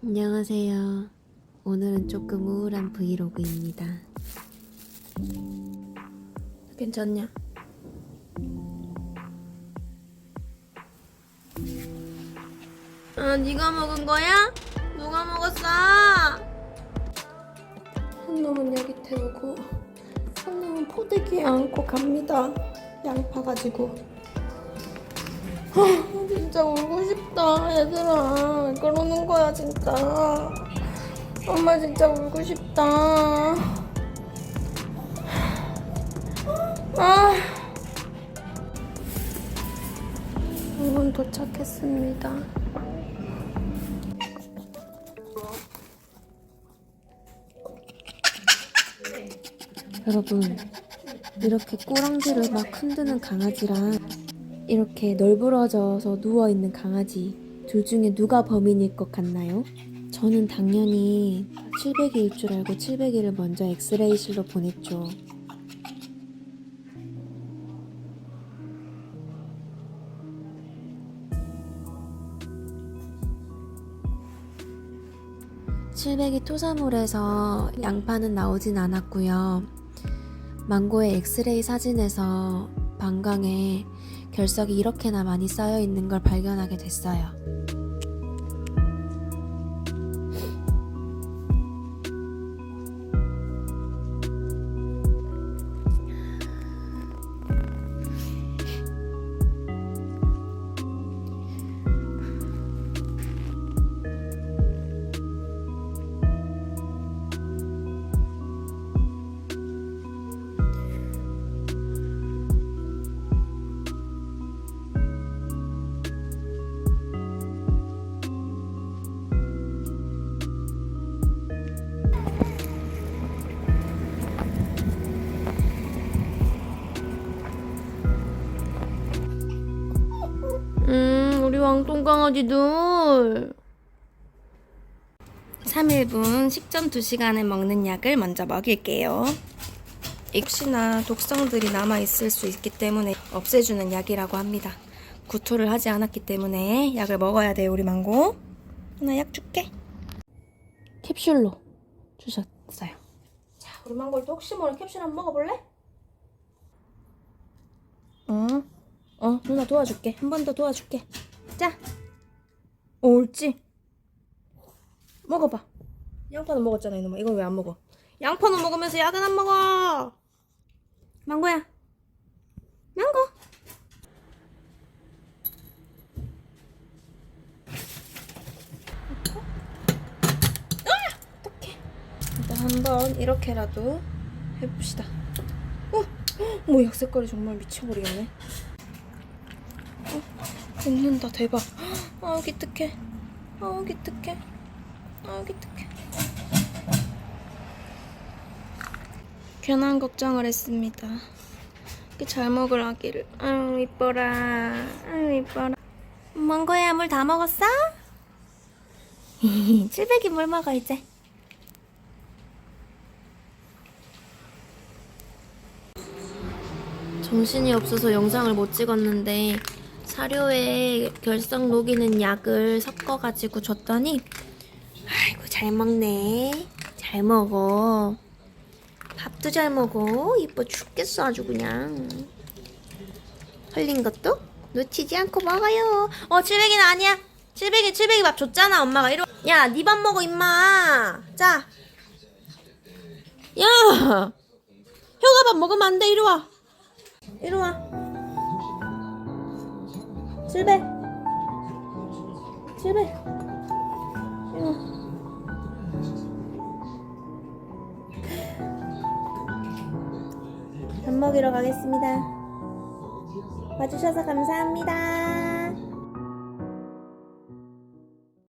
안녕하세요. 오늘은 조금 우울한 브이로그입니다. 괜찮냐? 아, 네가 먹은 거야? 누가 먹었어? 한 놈은 여기 태우고 한 놈은 포대기에 안고 갑니다. 양파 가지고. 아, 진짜 울고 싶다, 얘들아. 그러는 거야, 진짜. 엄마 진짜 울고 싶다. 아. 병원 도착했습니다. 여러분, 이렇게 꼬랑지를 막 흔드는 강아지랑 이렇게 널브러져서 누워있는 강아지 둘 중에 누가 범인일 것 같나요? 저는 당연히 700일일 줄 알고 700일을 먼저 엑스레이실로 보냈죠. 칠백이 토사물에서 양파는 나오진 않았고요. 망고의 엑스레이 사진에서 방광에 결석이 이렇게나 많이 쌓여 있는 걸 발견하게 됐어요. 왕똥 강아지들. 3일분 식전 2시간에 먹는 약을 먼저 먹일게요. 혹시나 독성들이 남아있을 수 있기 때문에 없애주는 약이라고 합니다. 구토를 하지 않았기 때문에 약을 먹어야 돼요, 우리 망고. 나약 줄게. 캡슐로 주셨어요. 자, 우리 망고도 혹시 모를 캡슐 한번 먹어볼래? 응. 어, 누나 도와줄게. 한 번 더 도와줄게. 자. 어, 옳지. 먹어봐. 양파는 먹었잖아, 이놈아. 이건 왜안 먹어? 양파는 먹으면서 약은 안 먹어. 망고야. 망고. 아! 어떡해. 일단 한번 이렇게라도 해봅시다. 어, 뭐 약색깔이 정말 미쳐버리겠네. 웃는다 대박. 아 기특해. 아 기특해. 아 기특해. 괜한 걱정을 했습니다. 이렇게 잘 먹을 아기를. 아유 이뻐라. 아유 이뻐라. 망고야 물 다 먹었어? 700이 물 먹어 이제? 정신이 없어서 영상을 못 찍었는데 사료에 결석 녹이는 약을 섞어가지고 줬더니 아이고 잘 먹네. 잘 먹어. 밥도 잘 먹어. 이뻐 죽겠어 아주 그냥. 흘린 것도 놓치지 않고 먹어요. 어 700이는 아니야. 700이 700이 밥 줬잖아 엄마가. 이리 야네 밥 먹어 임마. 자. 야! 혀가 밥 먹으면 안 돼. 이리 와. 이리 와 700 700 이거 밥 먹으러 가겠습니다. 와주셔서 감사합니다